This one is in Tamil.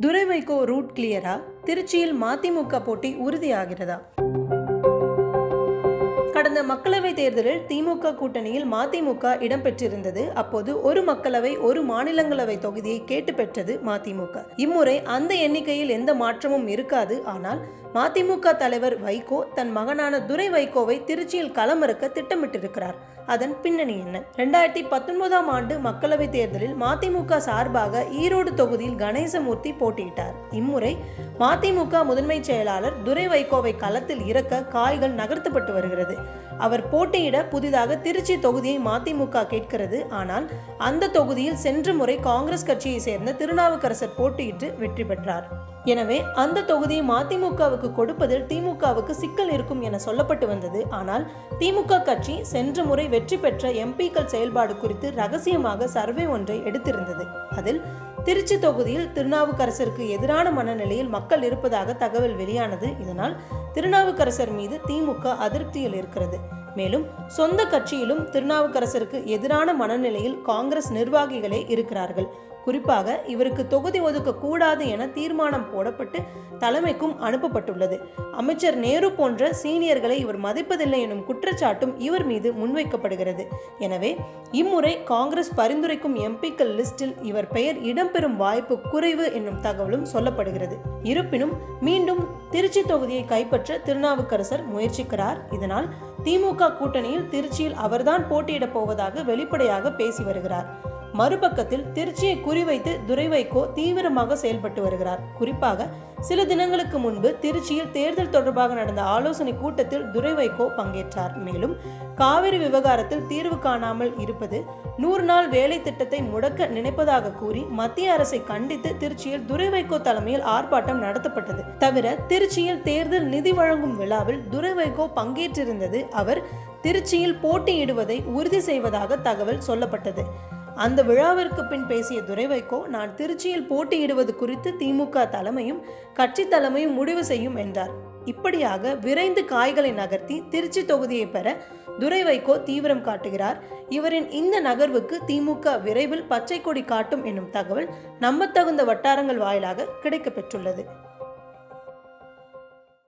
துரை வைகோ ரூட் கிளியரா? திருச்சியில் மதிமுக போட்டி உறுதியாகிறதா? கடந்த மக்களவை தேர்தலில் திமுக கூட்டணியில் மதிமுக இடம்பெற்றிருந்தது. அப்போது ஒரு மக்களவை ஒரு மாநிலங்களவை தொகுதியை கேட்டு பெற்றது மதிமுக. இம்முறை அந்த எண்ணிக்கையில் எந்த மாற்றமும் இருக்காது. ஆனால் மதிமுக தலைவர் வைகோ தன் மகனான துரை வைகோவை திருச்சியில் களமிறக்க திட்டமிட்டிருக்கிறார். அதன் பின்னணி என்ன? ரெண்டாயிரத்தி பத்தொன்பதாம் ஆண்டு மக்களவைத் தேர்தலில் மதிமுக சார்பாக ஈரோடு தொகுதியில் கணேசமூர்த்தி போட்டியிட்டார். இம்முறை மதிமுக முதன்மைச் செயலாளர் துரை வைகோவை களத்தில் இறக்க காய்கள் நகர்த்தப்பட்டு வருகிறது. அவர் போட்டியிட புதிதாக திருச்சி தொகுதியை மதிமுக கேட்கிறது. ஆனால் அந்த தொகுதியில் சென்ற முறை காங்கிரஸ் கட்சியை சேர்ந்த திருநாவுக்கரசர் போட்டியிட்டு வெற்றி பெற்றார். எனவே அந்த தொகுதியை மதிமுகவுக்கு கொடுப்பதில் திமுகவுக்கு சிக்கல் இருக்கும் என சொல்லப்பட்டு வந்தது. ஆனால் திமுக கட்சி சென்ற முறை வெற்றி பெற்ற எம்பிக்கள் செயல்பாடு குறித்து ரகசியமாக சர்வே ஒன்றை எடுத்திருந்தது. அதில் திருச்சி தொகுதியில் திருநாவுக்கரசருக்கு எதிரான மனநிலையில் மக்கள் இருப்பதாக தகவல் வெளியானது. இதனால் திருநாவுக்கரசர் மீது திமுக அதிருப்தியில் இருக்கிறது. மேலும் சொந்த கட்சியிலும் திருநாவுக்கரசருக்கு எதிரான மனநிலையில் காங்கிரஸ் நிர்வாகிகளே இருக்கிறார்கள். குறிப்பாக இவருக்கு தொகுதி ஒதுக்க கூடாது என தீர்மானம் போடப்பட்டு தலைமைக்கும் அனுப்பப்பட்டுள்ளது. அமைச்சர் நேரு போன்ற சீனியர்களை இவர் மதிப்பதில்லை எனும் குற்றச்சாட்டும் இவர் மீது முன்வைக்கப்படுகிறது. எனவே இம்முறை காங்கிரஸ் பரிந்துரைக்கும் எம்பிக்கள் லிஸ்டில் இவர் பெயர் இடம்பெறும் வாய்ப்பு குறைவு என்னும் தகவலும் சொல்லப்படுகிறது. இருப்பினும் மீண்டும் திருச்சி தொகுதியை கைப்பற்ற திருநாவுக்கரசர் முயற்சிக்கிறார். இதனால் திமுக கூட்டணியில் திருச்சியில் அவர்தான் போட்டியிடப் போவதாக வெளிப்படையாக பேசி வருகிறார். மறுபக்கத்தில் திருச்சியை குறிவைத்து துரைவைகோ தீவிரமாக செயல்பட்டு வருகிறார். குறிப்பாக சில தினங்களுக்கு முன்பு திருச்சியில் தேர்தல் தொடர்பாக நடந்த ஆலோசனை கூட்டத்தில் துரைவைகோ பங்கேற்றார். மேலும் காவிரி விவகாரத்தில் தீர்வு காணாமல் இருப்பது நூறு நாள் வேலை திட்டத்தை முடக்க நினைப்பதாக கூறி மத்திய அரசை கண்டித்து திருச்சியில் துரைவைகோ தலைமையில் ஆர்ப்பாட்டம் நடத்தப்பட்டது. தவிர திருச்சியில் தேர்தல் நிதி வழங்கும் விழாவில் துரைவைகோ பங்கேற்றிருந்தது அவர் திருச்சியில் போட்டியிடுவதை உறுதி செய்வதாக தகவல் சொல்லப்பட்டது. அந்த விழாவிற்கு பின் பேசிய துரை வைகோ நான் திருச்சியில் போட்டியிடுவது குறித்து திமுக தலைமையும் கட்சி தலைமையும் முடிவு செய்யும் என்றார். இப்படியாக விரைந்து காய்களை நகர்த்தி திருச்சி தொகுதியை பெற துரை வைகோ தீவிரம் காட்டுகிறார். இவரின் இந்த நகர்வுக்கு திமுக விரைவில் பச்சை கொடி காட்டும் என்னும் தகவல் நம்பத்தகுந்த வட்டாரங்கள் வாயிலாக கிடைக்கப்பெற்றுள்ளது.